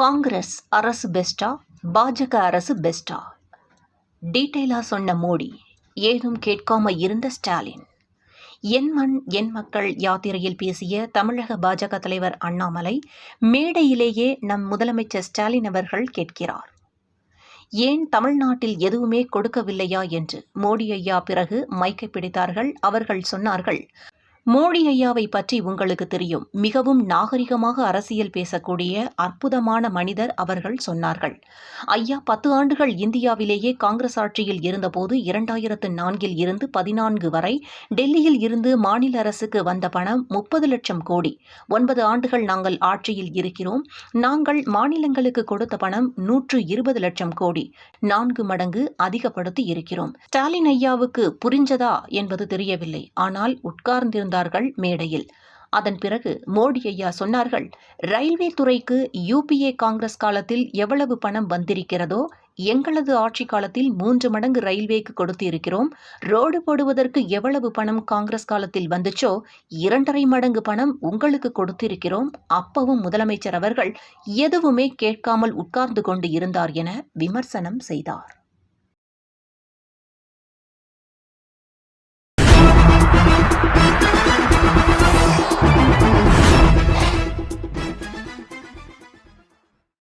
காங்கிரஸ் அரசு பெஸ்டா? பாஜக அரசு பெஸ்டா? டீட்டெயிலாக சொன்ன மோடி ஏதும் கேட்காம இருந்த ஸ்டாலின். என் மண் என் மக்கள் யாத்திரையில் பேசிய தமிழக பாஜக தலைவர் அண்ணாமலை மேடையிலேயே நம் முதலமைச்சர் ஸ்டாலின் அவர்கள் கேட்கிறார். ஏன் தமிழ்நாட்டில் எதுவுமே கொடுக்கவில்லையா என்று மோடி ஐயா பிறகு மைக்கை பிடித்தார்கள் அவர்கள் சொன்னார்கள் மோடி ஐயாவை பற்றி உங்களுக்கு தெரியும். மிகவும் நாகரிகமாக அரசியல் பேசக்கூடிய அற்புதமான மனிதர் அவர்கள் சொன்னார்கள். ஐயா பத்து ஆண்டுகள் இந்தியாவிலேயே காங்கிரஸ் ஆட்சியில் இருந்தபோது இரண்டாயிரத்து நான்கில் இருந்து பதினான்கு வரை டெல்லியில் இருந்து மாநில அரசுக்கு வந்த பணம் முப்பது லட்சம் கோடி. ஒன்பது ஆண்டுகள் நாங்கள் ஆட்சியில் இருக்கிறோம். நாங்கள் மாநிலங்களுக்கு கொடுத்த பணம் நூற்று இருபது லட்சம் கோடி. நான்கு மடங்கு அதிகப்படுத்தி இருக்கிறோம். ஸ்டாலின் ஐயாவுக்கு புரிஞ்சதா என்பது தெரியவில்லை. ஆனால் உட்கார்ந்திருந்த உட்கார்ந்தார்கள் மேடையில். அதன் பிறகு மோடி ஐயா சொன்னார்கள் ரயில்வே துறைக்கு யூபிஏ காங்கிரஸ் காலத்தில் எவ்வளவு பணம் வந்திருக்கிறதோ எங்களது ஆட்சி காலத்தில் மூன்று மடங்கு ரயில்வேக்கு கொடுத்து இருக்கிறோம் ரோடு போடுவதற்கு எவ்வளவு பணம் காங்கிரஸ் காலத்தில் வந்துச்சோ இரண்டரை மடங்கு பணம் உங்களுக்கு கொடுத்திருக்கிறோம். அப்பவும் முதலமைச்சர் அவர்கள் எதுவுமே கேட்காமல் உட்கார்ந்து கொண்டு இருந்தார் என விமர்சனம் செய்தார்.